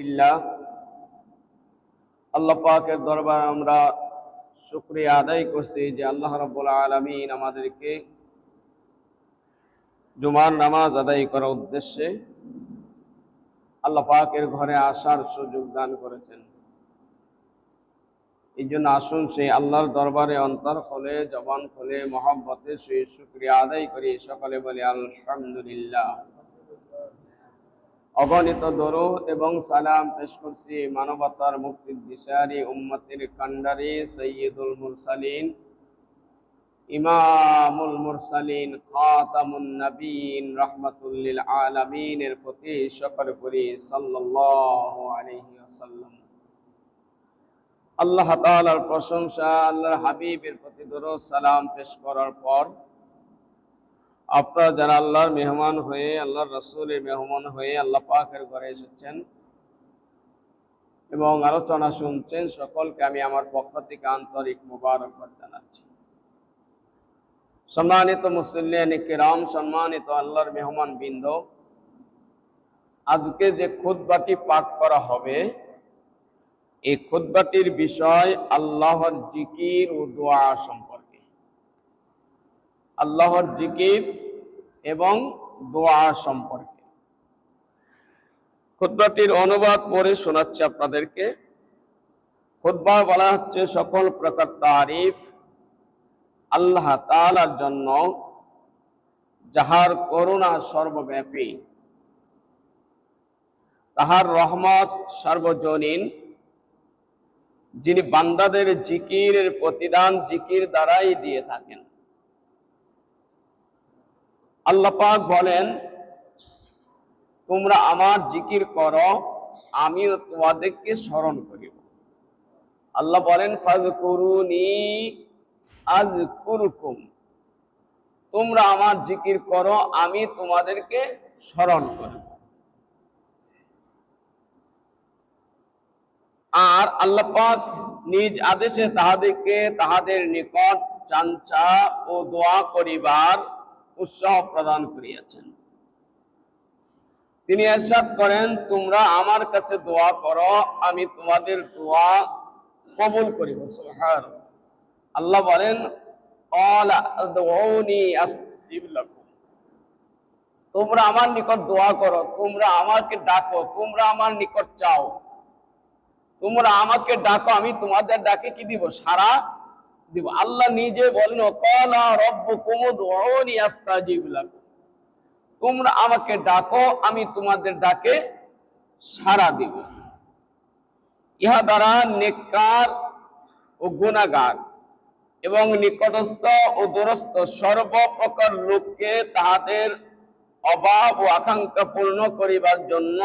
আলহামদুলিল্লাহ, আল্লাহ পাকের দরবার আমরা শুক্রিয়া আদায় করছি যে আল্লাহ রাব্বুল আলামিন আমাদেরকে নামাজ আদায় করার উদ্দেশ্যে আল্লাহ পাকের ঘরে আসার সুযোগ দান করেছেন। এই জন্য আসুন সেই আল্লাহর দরবারে অন্তর খোলে, জবান খোলে, মহব্বতে সেই শুক্রিয়া আদায় করি। সকলে বলে আলহামদুলিল্লাহ। অগণিত দরুদ এবং সালাম পেশ করছি মানবতার মুক্তির দিশারি উম্মতের কান্ডারি সৈয়দুল মুরসালিন, ইমামুল মুরসালিন, খাতামুন নবীন, রহমাতুল্লিল আলামিনের প্রতি সকল করি সাল্লাল্লাহু আলাইহি ওয়াসাল্লাম। আল্লাহ তাআলার প্রশংসা, আল্লাহর হাবিবের প্রতি দরুদ, সালাম পেশ করার পর আপনারা যারা আল্লাহর মেহমান হয়ে, আল্লাহর রসুলের মেহমান হয়ে আল্লাহ পাকের ঘরে এসেছেন এবং আলোচনা শুনছেন, সকলকে আমি আমার পক্ষ থেকে আন্তরিক মুবারকবাদ জানাচ্ছি। সম্মানিত মুসল্লিয়ান সম্মানিত আল্লাহর মেহমান বৃন্দ, আজকে যে খুতবাটি পাঠ করা হবে, এই খুতবাটির বিষয় আল্লাহর জিকির ও দোয়া সম্পর্কে। আল্লাহর জিকির এবং দোয়া সম্পর্কে। খুতবাটির অনুবাদ পড়ে শোনাচ্ছে আপনাদেরকে। খুতবা বলা হচ্ছে সকল প্রকার তারিফ আল্লাহ তালার জন্য, যাহার করুণা সর্বব্যাপী। তাহার রহমত সর্বজনীন, যিনি বান্দাদের জিকিরের প্রতিদান জিকির দ্বারাই দিয়ে থাকেন। আল্লাহ পাক বলেন, তোমরা আমার জিকির করো, আমিও তোমাদেরকে স্মরণ করিব। আল্লাহ বলেন ফাজ করুনি আজ কুরকুম তোমরা আমার জিকির করো, আমি তোমাদেরকে স্মরণ করব। আর আল্লাহ পাক নিজ আদেশে তাহাদেরকে তাহাদের নিকট চাঞ্চা ও দোয়া করিবার উৎসাহ প্রদান করিয়াছেন। তিনি এরশাদ করেন, তোমরা আমার কাছে দোয়া করো, আমি তোমাদের দোয়া কবুল করিব। সুবহান আল্লাহ বলেন তোমরা আমার নিকট দোয়া করো, তোমরা আমাকে ডাকো, তোমরা আমার নিকট চাও। তোমরা আমাকে ডাকো, আমি তোমাদের ডাকে কি দিব? সারা দিব। আল্লাহ নিজে বলেন কলা রব্ব তোমরা আমাকে ডাকো, আমি তোমাদের ডাকে সারা দিব। ইহা দ্বারা নেককার ও গুণাগার এবং নিকটস্থ ও দূরস্থ সর্বপ্রকার লোককে তাহাদের অভাব ও আকাঙ্ক্ষা পূর্ণ করিবার জন্য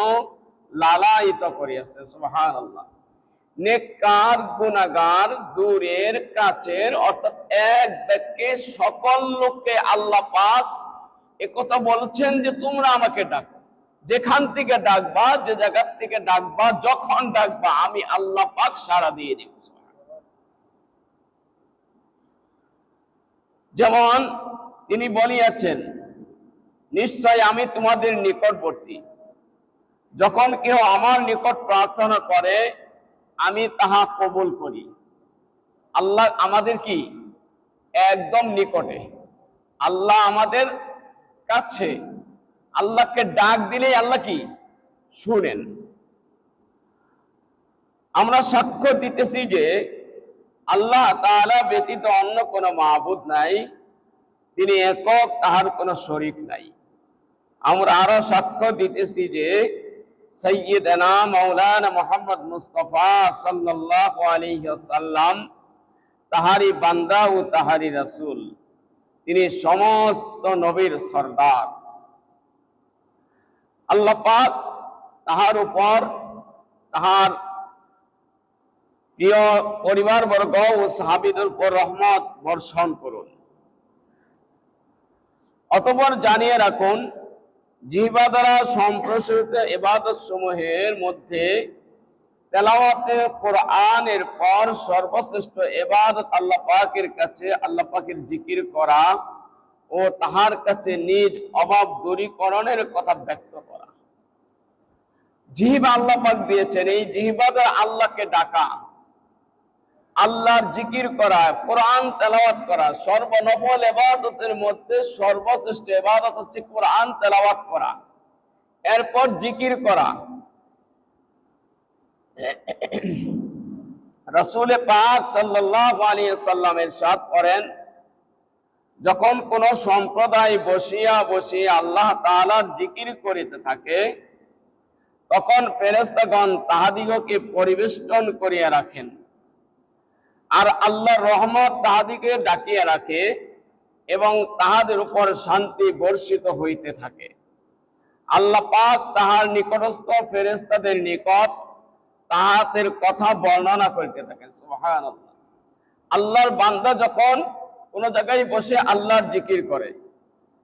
লালায়িত করিয়াছে সুবহান আল্লাহ নেককার গুনাগার দূরের কাছের, অর্থাৎ এক ব্যক্তি সকল লোককে আল্লাহ পাক একথা বলছেন যে তোমরা আমাকে ডাকো। যেখান থেকে ডাকবা, যে জায়গার থেকে ডাকবা, যখন ডাকবা, আমি আল্লাহ পাক সাড়া দিয়ে দিব। যেমন তিনি বলিয়াছেন, নিশ্চয় আমি তোমাদের নিকটবর্তী। যখন কেউ আমার নিকট প্রার্থনা করে আমি তাহা কবুল করি। আল্লাহ আমাদের কি? একদম নিকটে। আল্লাহ আমাদের কাছে। আল্লাহকে ডাক দিলেই আল্লাহ কি? শুনেন। আমরা সাক্ষ্য দিতেছি যে আল্লাহ তাআলা ব্যতীত অন্য কোনো মাহবুদ নাই। তিনি একক, তাহার কোনো শরিক নাই। আমরা আরও সাক্ষ্য দিতেছি যে সৈয়দনা মৌলানা মোহাম্মদ মুস্তফা সাল্লাল্লাহু আলাইহি ওয়াসাল্লাম তাহারি বান্দা ও তাহারি রাসূল। তিনি সমস্ত নবীর সর্দার। আল্লাহ পাক তাহার উপর তাহার প্রিয় পরিবার বর্গ ও সাহাবিদের উপর রহমত বর্ষণ করুন। অতপর জানিয়ে রাখুন জিহবা দ্বারা সম্প্রসারিত এবাদত সমূহের মধ্যে তেলাওয়াতে কোরআনের পর সর্বশ্রেষ্ঠ এবাদত আল্লাহ পাকের কাছে, আল্লাহ পাকের জিকির করা ও তাহার কাছে নিজ অভাব দূরীকরণের কথা ব্যক্ত করা। জিহিবা আল্লাহ পাক দিয়েছেন। এই জিহিবা দ্বারা আল্লাহকে ডাকা আল্লাহর জিকির করা, কোরআন তেলাওয়াত করা, সর্বনফল এবাদতের মধ্যে সর্বশ্রেষ্ঠ এবাদত হচ্ছে কোরআন তেলাওয়াত করা। এরপর জিকির করা। রসুল পাক সাল্লাল্লাহু আলাইহি সাল্লামের সাথ করেন, যখন কোন সম্প্রদায় বসিয়া বসিয়া আল্লাহ তাআলার জিকির করিতে থাকে, তখন ফেরেশতাগণ তাহাদিগকে পরিবেষ্টন করিয়া রাখেন। আর আল্লাহর রহমত তাহাদিকে ডাকিয়া রাখে এবং তাহাদের উপর শান্তি বর্ষিত হইতে থাকে। আল্লাহ পাক তাহার নিকটস্থ ফেরেস্তাদের নিকট তাহাদের কথা বর্ণনা করিতে থাকেন আল্লাহর বান্দা যখন কোন জায়গায় বসে আল্লাহর জিকির করে,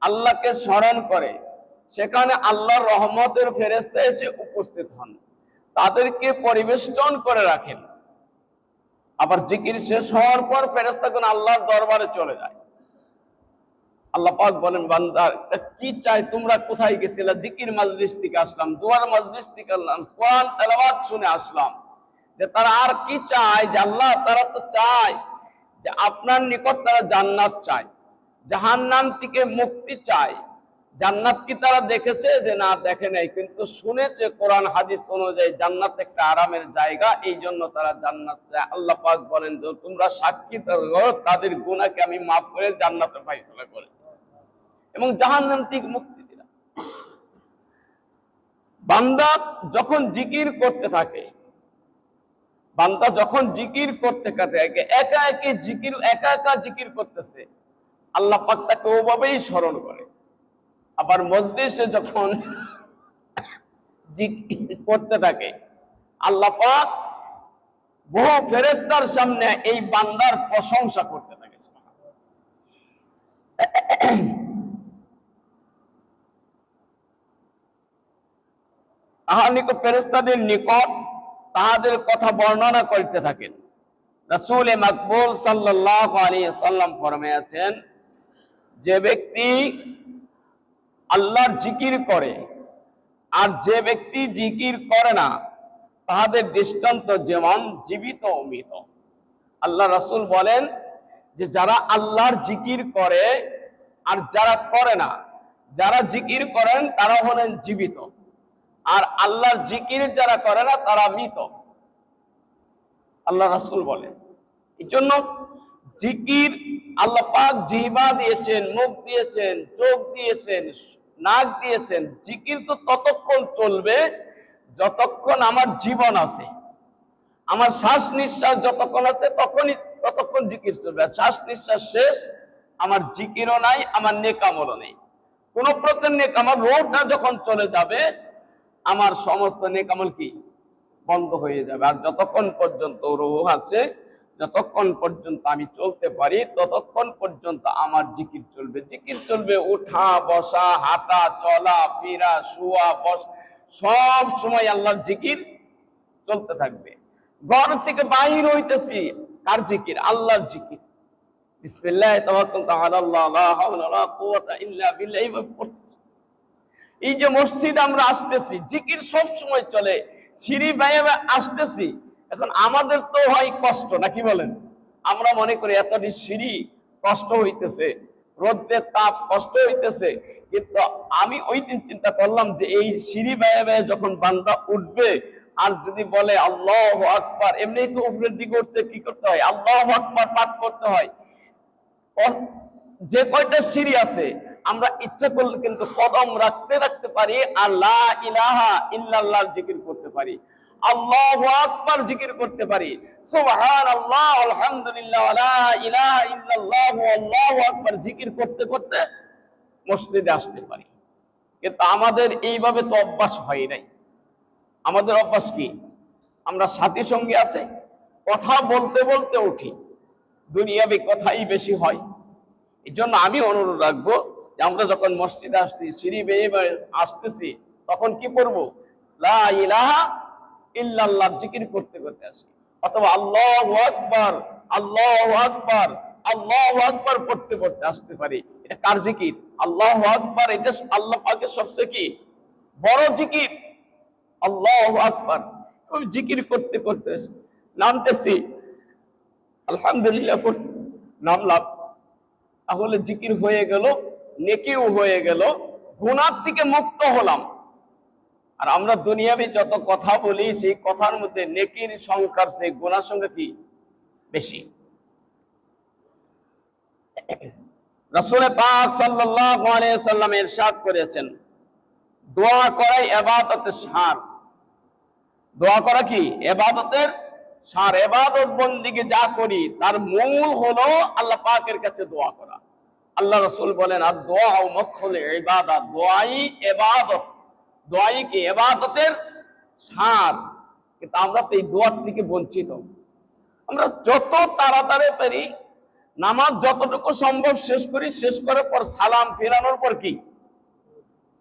আল্লাহকে স্মরণ করে, সেখানে আল্লাহর রহমতের ফেরেস্তা এসে উপস্থিত হন, তাদেরকে পরিবেষ্টন করে রাখেন। আবার জিকির শেষ হওয়ার পর ফেরেস্তাগুন আল্লাহর দরবারে চলে যায়। আল্লাহ পাক বলেন বান্দার কি চাই তোমরা? কোথায় গেছিলে? জিকির মাজলিস থেকে আসলাম, দুয়ার মাজলিস থেকে আসলাম কোরআন তেলাওয়াত শুনে আসলাম যে তারা আর কি চায়? যে আল্লাহ তারা তো চায় যে আপনার নিকট তারা জান্নাত চায়, জাহান্নাম থেকে মুক্তি চায়। জান্নাত কি তারা দেখেছে যে না, দেখে নাই? কিন্তু শুনেছে কোরআন, হাদিস অনুযায়ী জান্নাত একটা আরামের জায়গা এই জন্য তারা জান্নাত চায়। আল্লাহ পাক বলেন যে, তোমরা সাক্ষী তাদের গুণাকে আমি মাফ করে জান্নাতে ফাইসলা করে। এবং জাহান্নাম থেকে মুক্তি দিলাম। বান্দা যখন জিকির করতে থাকে, বান্দা যখন জিকির করতে থাকে, একা একে জিকির, একা একা জিকির করতেছে, আল্লাহ পাক তাকে ওভাবেই স্মরণ করে। আবার মজলিসে যখন করতে থাকে, আল্লাহ বহু ফেরেস্তার সামনে এই বান্দার প্রশংসা করতে থাকে ফেরেস্তাদের নিকট তাহাদের কথা বর্ণনা করতে থাকেন। রসুল মকবুল সাল্লাহ সাল্লাম ফরমাইয়াছেন যে ব্যক্তি আল্লাহর জিকির করে। আর যে ব্যক্তি জিকির করে না, তাহাদের দৃষ্টান্ত যেমন জীবিত মৃত। আল্লাহ রাসূল বলেন যে, যারা আল্লাহর জিকির করে আর যারা করে না, যারা জিকির করেন তারা হলেন জীবিত। আর আল্লাহর জিকির যারা করে না, তারা মৃত। আল্লাহ রাসূল বলেন। এই জন্য জিকির আল্লাহ পাক দিয়েছেন, মুখ দিয়েছেন, চোখ দিয়েছেন নাক দিয়েছেন, জিকির তো ততক্ষণ চলবে যতক্ষণ আমার জীবন আছে। আমার শ্বাস নিঃশ্বাস যতক্ষণ আছে তখনই, ততক্ষণ জিকির চলবে। আর শ্বাস নিঃশ্বাস শেষ, আমার জিকিরও নাই, আমার নেকামলও নেই। কোন প্রকার নেকামল রোগটা যখন চলে যাবে, আমার সমস্ত নেকামল কি? বন্ধ হয়ে যাবে। আর যতক্ষণ পর্যন্ত রোহ আছে যতক্ষণ পর্যন্ত আমি চলতে পারি, ততক্ষণ পর্যন্ত আমার জিকির চলবে। জিকির চলবে উঠা, বসা, হাঁটা, চলা, ফিরা, শুয়া, বস, সব সময় আল্লাহর জিকির চলতে থাকবে। ঘর থেকে বাহির হইতেছি, কার জিকির? আল্লাহর জিকির। এই যে মসজিদ আমরা আসতেছি, জিকির সব সময় চলে। সিঁড়ি বাইয়ে আসতেছি এখন আমাদের তো হয় কষ্ট, নাকি বলেন? আমরা মনে করি এতটি সিঁড়ি কষ্ট হইতেছে রোদ্রের তাপ কষ্ট হইতেছে, কিন্তু আমি ওই দিন চিন্তা করলাম যে এই সিঁড়ি বেয়ে বেয়ে যখন বান্দা উঠবে, আর যদি বলে আল্লাহ আকবার এমনি তো উপরের দিকে উঠতে কি করতে হয়? আল্লাহ আকবার পাঠ করতে হয়। যে কয়টা সিঁড়ি আছে, আমরা ইচ্ছা করলে কিন্তু কদম রাখতে রাখতে পারি আর লা ইলাহা ইল্লাল্লাহ জিকির করতে পারি। আল্লাহু করতে পারি। আল্লাহু জিকির করতে করতে মসজিদে আসতে পারি। কিন্তু আমাদের এইভাবে তো অভ্যাস হয় নাই। আমাদের অভ্যাস কি? আমরা সাথী সঙ্গে আছে, কথা বলতে বলতে উঠি। দুনিয়াবি কথাই বেশি হয়। এই জন্য আমি অনুরোধ রাখব যে আমরা যখন মসজিদে আসছি, সিঁড়ি বেয়ে আসতেছি, তখন কি করব? লা ইল্লাল্লাহ জিকির করতে করতে আসি। অথবা আল্লাহ আকবার, আল্লাহ আল্লাহ পড়তে পড়তে আসতে পারি। এটা কার জিকির? আল্লাহ এটা আল্লাহ সবচেয়ে কি? বড় জিকির। আল্লাহ জিকির করতে করতে নামতেছি। আলহামদুলিল্লাহ পড়তে নামলাম। তাহলে জিকির হয়ে গেল, নেকিও হয়ে গেল। গুনার থেকে মুক্ত হলাম। আর আমরা দুনিয়াবি যত কথা বলি, সেই কথার মধ্যে নেকির সংখ্যার সেই গুণার সঙ্গে কি? বেশি। রসুল পাক সাল্লাম ইরশাদ করেছেন, দোয়া করাই ইবাদতের সার। দোয়া করা কি? এবাদতের সার। এবাদত বন্দিকে যা করি, তার মূল হলো আল্লাহ পাকের কাছে দোয়া করা। আল্লাহ রসুল বলেন আর দোয়া ও মক্ষল ইবাদত দোয়াই এবাদত। দোয়াই কি? এবাদতের সার কিন্তু আমরা তো এই দোয়ার থেকে বঞ্চিত। আমরা যত তাড়াতাড়ি পারি, নামাজ যতটুকু সম্ভব শেষ করি, শেষ করার পর সালাম ফেরানোর পর কি?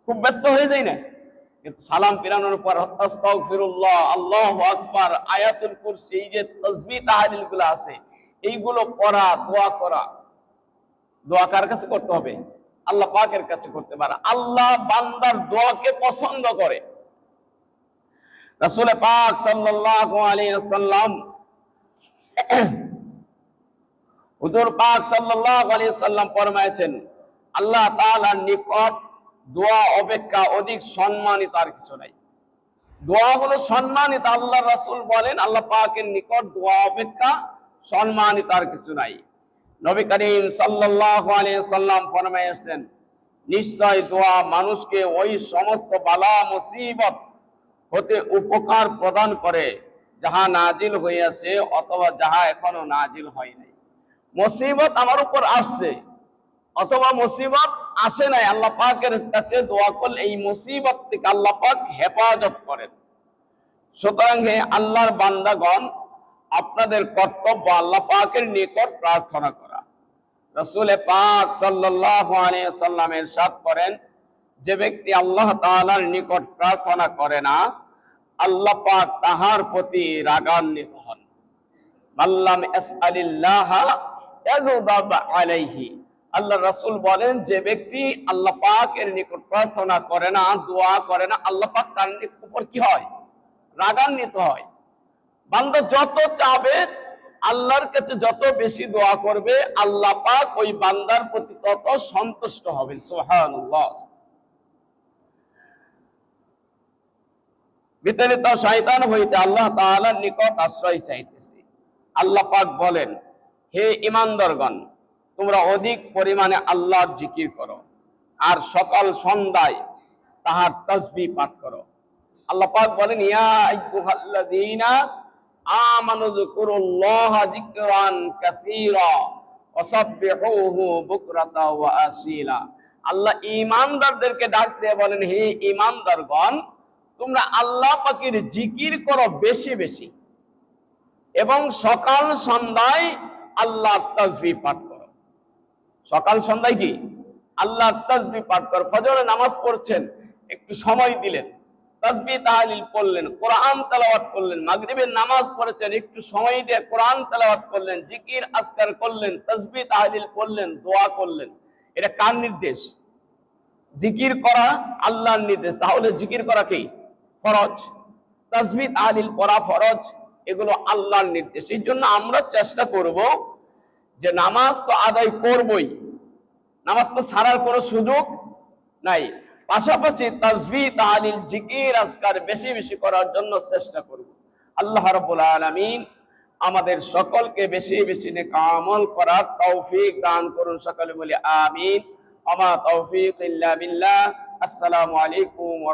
খুব ব্যস্ত হয়ে যায় না? কিন্তু সালাম ফেরানোর পর আস্তাগফিরুল্লাহ, আল্লাহু আকবার, আয়াতুল কুরসি, এই যে তাসবিহ তাহলিলগুলো আছে, এইগুলো পড়া, দোয়া করা। দোয়া কার কাছে করতে হবে? আল্লাহ পাকের কাছে করতে পারে। আল্লাহ বান্দার দোয়াকে পছন্দ করে। রাসূল পাক সাল্লাল্লাহু আলাইহি ওয়াসাল্লাম হুজুর পাক সাল্লাল্লাহু আলাইহি সাল্লাম ফরমায়েছেন, আল্লাহ তাআলার নিকট দোয়া, অপেক্ষা অধিক সম্মানিত আর কিছু নাই। দোয়া হলো সম্মানিত, আল্লাহ রাসূল বলেন, আল্লাহ পাকের নিকট দোয়া, অপেক্ষা সম্মানিত আর কিছু নাই। নবী করিম আলাইহি সাল্লাম ফরমায়েছেন, নিশ্চয় দোয়া মানুষকে ওই সমস্ত বালা, মুসিবত হতে উপকার প্রদান করে, যাহা নাজিল হইয়াছে অথবা যাহা এখনও নাজিল হয় নাই মুসিবত আমার উপর আসছে, অথবা মুসিবত আসে নাই, আল্লাহ পাকের কাছে দোয়া করলে এই মুসিবত থেকে আল্লাহ পাক হেফাজত করেন। সুতরাং হে আল্লাহর বান্দাগণ, আপনাদের কর্তব্য আল্লাহ পাকের নিকট প্রার্থনা করা। রসুল পাক সাল্লাল্লাহু আলাইহি করেন, যে ব্যক্তি আল্লাহ তাআলার নিকট প্রার্থনা করে না, আল্লাহ পাক তাহার প্রতি রাগান্বিত হন। মাল্লাম আল্লাহ রাসূল বলেন, যে ব্যক্তি আল্লাহ পাকের নিকট প্রার্থনা করে না, দোয়া করে না, আল্লাহ পাক তার উপর কি হয়? রাগান্বিত হয়। বান্দা যত চাবে আল্লাহর কাছে যত বেশি দোয়া করবে, আল্লাহ পাক ওই বান্দার প্রতি তত সন্তুষ্ট হবে। সুবহানাল্লাহ। বিতাড়িত শয়তান হইতে আল্লাহ নিকট আশ্রয় চাইতেছে। আল্লাহ পাক বলেন, হে ইমানদারগণ তোমরা অধিক পরিমাণে আল্লাহর জিকির করো আর সকাল সন্ধ্যায় তাহার তসবি পাঠ করো। আল্লাহ পাক বলেন, ইয়া আমানু যকুরুল্লাহা যিকরান কাসীরা, ওয়াসাব্বিহুহু বুকরাতা ওয়া আসীলা। আল্লাহ ঈমানদারদেরকে ডাক দিয়ে বলেন, হে ঈমানদারগণ, তোমরা আল্লাহ পাকের জিকির করো বেশি বেশি এবং সকাল সন্ধ্যায় আল্লাহ তাসবি পাঠ করো। সকাল সন্ধ্যায় কি? আল্লাহ তাসবি পাঠ করো। ফজরে নামাজ পড়ছেন, একটু সময় দিলেন। তাসবি তাহলিল পড়লেন কোরআন তেলাওয়াত করলেন, মাগরিবের নামাজ পড়েছেন, একটু সময় দিয়ে কোরআন তেলাওয়াত করলেন, জিকির আসকার করলেন তাসবি তাহলিল পড়লেন দোয়া করলেন। এটা কার নির্দেশ? জিকির করা আল্লাহর নির্দেশ। তাহলে জিকির করা কি? ফরজ। তাসবি তাহলিল পড়া ফরজ, এগুলো আল্লাহর নির্দেশ। এই জন্য আমরা চেষ্টা করব যে নামাজ তো আদায় করবই। নামাজ তো ছাড়ার কোনো সুযোগ নাই। পাশাপাশি তাজবি তাহলিল জিকির আজকার বেশি বেশি করার জন্য চেষ্টা করব। আল্লাহ রবুল আলমিন আমাদের সকলকে বেশি বেশি নেকামল করার তৌফিক দান করুন সকলে বলি আমিন। আমা তৌফিক আসসালামু আলাইকুম ওয়া